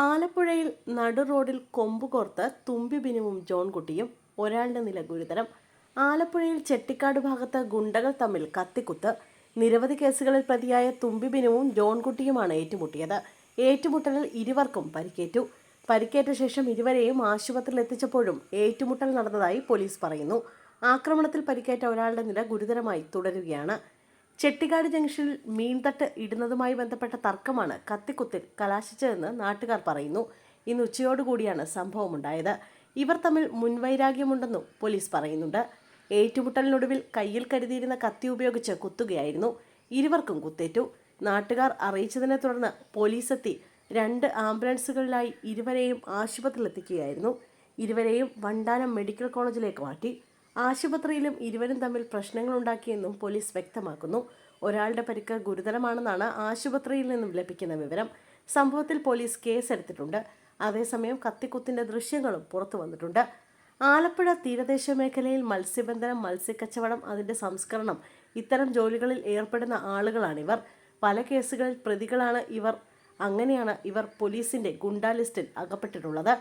ആലപ്പുഴയിൽ നടു റോഡിൽ കൊമ്പ് കോർത്ത് തുമ്പി ബിനുവും ജോൺകുട്ടിയും ഒരാളുടെ നില ഗുരുതരം. ആലപ്പുഴയിൽ ചെട്ടിക്കാട് ഭാഗത്ത് ഗുണ്ടകൾ തമ്മിൽ കത്തിക്കുത്ത്. നിരവധി കേസുകളിൽ പ്രതിയായ തുമ്പി ബിനുവും ജോൺകുട്ടിയുമാണ് ഏറ്റുമുട്ടിയത്. ഏറ്റുമുട്ടലിൽ ഇരുവർക്കും പരിക്കേറ്റു. പരിക്കേറ്റ ശേഷം ഇരുവരെയും ആശുപത്രിയിൽ എത്തിച്ചപ്പോഴും ഏറ്റുമുട്ടൽ നടന്നതായി പോലീസ് പറയുന്നു. ആക്രമണത്തിൽ പരിക്കേറ്റ ഒരാളുടെ നില ഗുരുതരമായി തുടരുകയാണ്. ചെട്ടിക്കാട് ജംഗ്ഷനിൽ മീൻതട്ട് ഇടുന്നതുമായി ബന്ധപ്പെട്ട തർക്കമാണ് കത്തിക്കുത്തിൽ കലാശിച്ചതെന്ന് നാട്ടുകാർ പറയുന്നു. ഇന്ന് ഉച്ചയോടുകൂടിയാണ് സംഭവമുണ്ടായത്. ഇവർ തമ്മിൽ മുൻവൈരാഗ്യമുണ്ടെന്നും പോലീസ് പറയുന്നുണ്ട്. ഏറ്റുമുട്ടലിനൊടുവിൽ കയ്യിൽ കരുതിയിരുന്ന കത്തി ഉപയോഗിച്ച് കുത്തുകയായിരുന്നു. ഇരുവർക്കും കുത്തേറ്റു. നാട്ടുകാർ അറിയിച്ചതിനെ തുടർന്ന് പോലീസ് എത്തി രണ്ട് ആംബുലൻസുകളിലായി ഇരുവരെയും ആശുപത്രിയിലെത്തിക്കുകയായിരുന്നു. ഇരുവരെയും വണ്ടാനം മെഡിക്കൽ കോളേജിലേക്ക് മാറ്റി. ആശുപത്രിയിലും ഇരുവരും തമ്മിൽ പ്രശ്നങ്ങളുണ്ടാക്കിയെന്നും പോലീസ് വ്യക്തമാക്കുന്നു. ഒരാളുടെ പരിക്ക് ഗുരുതരമാണെന്നാണ് ആശുപത്രിയിൽ നിന്നും ലഭിക്കുന്ന വിവരം. സംഭവത്തിൽ പോലീസ് കേസെടുത്തിട്ടുണ്ട്. അതേസമയം കത്തിക്കുത്തിന്റെ ദൃശ്യങ്ങളും പുറത്തു വന്നിട്ടുണ്ട്. ആലപ്പുഴ തീരദേശ മേഖലയിൽ മത്സ്യബന്ധനം മത്സ്യക്കച്ചവടം അതിന്റെ സംസ്കരണം ഇത്തരം ജോലികളിൽ ഏർപ്പെടുന്ന ആളുകളാണിവർ. പല കേസുകളിൽ പ്രതികളാണ് ഇവർ. അങ്ങനെയാണ് ഇവർ പോലീസിന്റെ ഗുണ്ടാ ലിസ്റ്റിൽ അകപ്പെട്ടിട്ടുള്ളത്.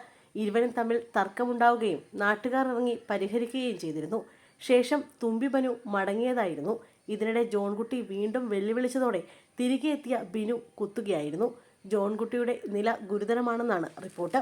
ഇരുവരും തമ്മിൽ തർക്കമുണ്ടാവുകയും നാട്ടുകാർ ഇറങ്ങി പരിഹരിക്കുകയും ചെയ്തിരുന്നു. ശേഷം തുമ്പി ബനു മടങ്ങിയതായിരുന്നു. ഇതിനിടെ ജോൺകുട്ടി വീണ്ടും വെല്ലുവിളിച്ചതോടെ തിരികെ എത്തിയ ബിനു കുത്തുകയായിരുന്നു. ജോൺകുട്ടിയുടെ നില ഗുരുതരമാണെന്നാണ് റിപ്പോർട്ട്.